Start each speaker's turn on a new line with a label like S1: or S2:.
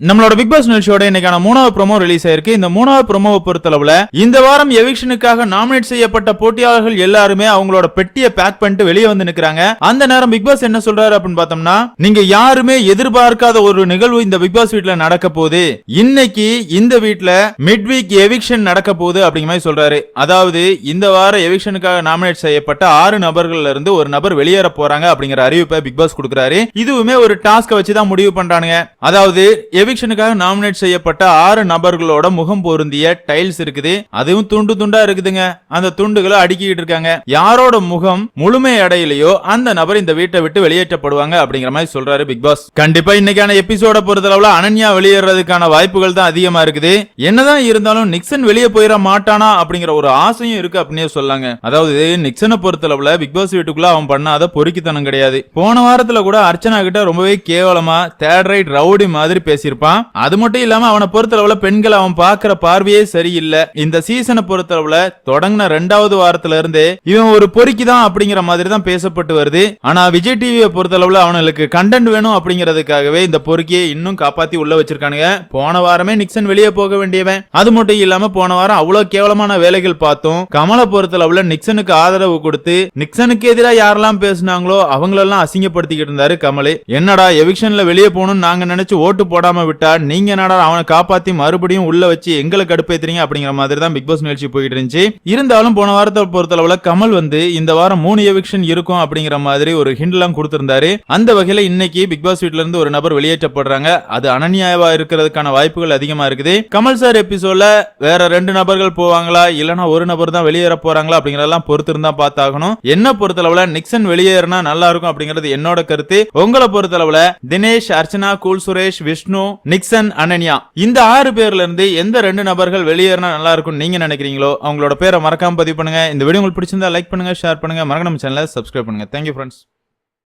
S1: நம்மளோட big pass நிகழ்ச்சியோட இன்னைக்கான மூணாவது ப்ரோமோ ரிலீஸ் ஆயிருக்கு. இந்த மூணாவது ப்ரோமோவை பொறுத்தளவுல இந்த வாரம் எவிக்ஷனுக்காக நாமினேட் செய்யப்பட்ட போட்டியாளர்கள் எல்லாருமே அவங்களோட பெட்டியை பேக் பண்ணிட்டு வெளியே வந்து நிக்கிறாங்க. அந்த நேரம் பிக் பாஸ் என்ன சொல்றாரு அப்படின்னு பார்த்தோம்னா நீங்க யாருமே எதிர்பார்க்காத ஒரு நிகழ்வு இந்த பிக் பாஸ் வீட்டுல நடக்க போகுது. இன்னைக்கு இந்த வீட்டுல மிட் வீக் எவிக்ஷன் நடக்க போகுது அப்படிங்கிற மாதிரி சொல்றாரு. அதாவது இந்த வாரம் எவிக்ஷனுக்காக நாமினேட் செய்யப்பட்ட ஆறு நபர்கள்ல இருந்து ஒரு நபர் வெளியேற போறாங்க அப்படிங்கிற அறிவிப்பை பிக் பாஸ் கொடுக்குறாரு. இதுவுமே ஒரு டாஸ்க வச்சு தான் முடிவு பண்றானுங்க. அதாவது எவிக்ஷனுக்காக நாமினேட் செய்யப்பட்ட ஆறு நபர்களோட முகம் பொருந்திய டைல்ஸ் இருக்குது. அதுவும் துண்டு துண்டா இருக்குதுங்க. அந்த துண்டுகளை அடுக்கிட்டு இருக்காங்க. யாரோட முகம் முழுமை அடையிலையோ அந்த நபர் இந்த வீட்டை விட்டு வெளியேற்றப்படுவாங்க அப்படிங்கிற மாதிரி சொல்றாரு பிக் பாஸ் கண்டிப்பா இன்னைக்கான எபிசோட பொறுத்தளவுல அனன்யா வெளியேறதுக்கான வாய்ப்புகள் தான் அதிகமா இருக்குது. என்னதான் இருந்தாலும் நிக்சன் வெளியே போயிட மாட்டானா அப்படிங்கிற ஒரு ஆசையும் இருக்கு அப்படின்னே சொல்லாங்க. அதாவது நிக்சனை பொறுத்தளவுல பிக் பாஸ் வீட்டுக்குள்ள அவன் பண்ணாத பொறுக்கித்தனம் கிடையாது. போன வாரத்துல கூட அர்ச்சனா கிட்ட ரொம்பவே கேவலமா தேர்ட் ரைட் ரவுடி மாதிரி பேசி பேசியிருப்பான் அது மட்டும் இல்லாம அவனை பொறுத்தளவுல பெண்கள் அவன் பாக்குற பார்வையே சரியில்லை. இந்த சீசனை பொறுத்தளவுல தொடங்கின ரெண்டாவது வாரத்துல இருந்தே இவன் ஒரு பொறுக்கி தான் அப்படிங்கிற மாதிரி தான் பேசப்பட்டு வருது. ஆனா விஜய் டிவியை பொறுத்தளவுல அவனுக்கு கண்டென்ட் வேணும் அப்படிங்கறதுக்காகவே இந்த பொறுக்கியை இன்னும் காப்பாத்தி உள்ள வச்சிருக்கானுங்க. போன வாரமே நிக்சன் வெளியே போக வேண்டியவன். அது மட்டும் இல்லாம போன வாரம் அவ்வளவு கேவலமான வேலைகள் பார்த்தோம் கமலை பொறுத்தளவுல நிக்சனுக்கு ஆதரவு கொடுத்து நிக்சனுக்கு எதிராக யாரெல்லாம் பேசுனாங்களோ அவங்களெல்லாம் அசிங்கப்படுத்திக்கிட்டு இருந்தாரு கமலே. என்னடா எவிக்ஷன்ல வெளியே போகணும்னு நாங்க நினைச்சு ஓட்டு போடாம விட்டா நீங்க என்னடா அவனை காப்பாத்தி மறுபடியும் உள்ள வச்சு எங்களை கடுப்பேத்துறீங்க அப்படிங்கிற மாதிரி தான் பிக் பாஸ் நிகழ்ச்சி போயிட்டு இருந்துச்சு. இருந்தாலும் போன வாரத்தை பொறுத்தளவுல கமல் வந்து இந்த வாரம் மூணு எவிக்ஷன் இருக்கும் அப்படிங்கிற மாதிரி ஒரு ஹிண்ட் எல்லாம் கொடுத்திருந்தாரு. அந்த வகையில இன்னைக்கு பிக் பாஸ் வீட்ல இருந்து ஒரு நபர் வெளியேற்றப்படுறாங்க. அது அனநியாயவா இருக்கிறதுக்கான வாய்ப்புகள் அதிகமா இருக்குது. கமல் சார் எபிசோட்ல வேற ரெண்டு நபர்கள் போவாங்களா? இல்லனா ஒரு நபர் தான் வெளியேற போறாங்களா? அப்படிங்கறதெல்லாம் பொறுத்திருந்தா பார்த்தாகணும். என்ன பொறுத்தளவுல நிக்சன் வெளியேறினா நல்லா இருக்கும் அப்படிங்கிறது என்னோட கருத்து. உங்களை பொறுத்தளவுல தினேஷ் அர்ச்சனா கூல் சுரேஷ் விஷ்ணு நிக்சன் அனன்யா. இந்த ஆறு பேர்ல இருந்து எந்த ரெண்டு நபர்கள் வெளியேறினா நல்லா இருக்கும் நீங்க நினைக்கிறீங்களோ அவங்களோட பேரை மறக்காம பதிவு பண்ணுங்க. இந்த வீடியோ உங்களுக்கு பிடிச்சிருந்தா லைக் பண்ணுங்க ஷேர் பண்ணுங்க. மறக்க நம்ம சேனலை சப்ஸ்கிரைப் பண்ணுங்க. Thank you friends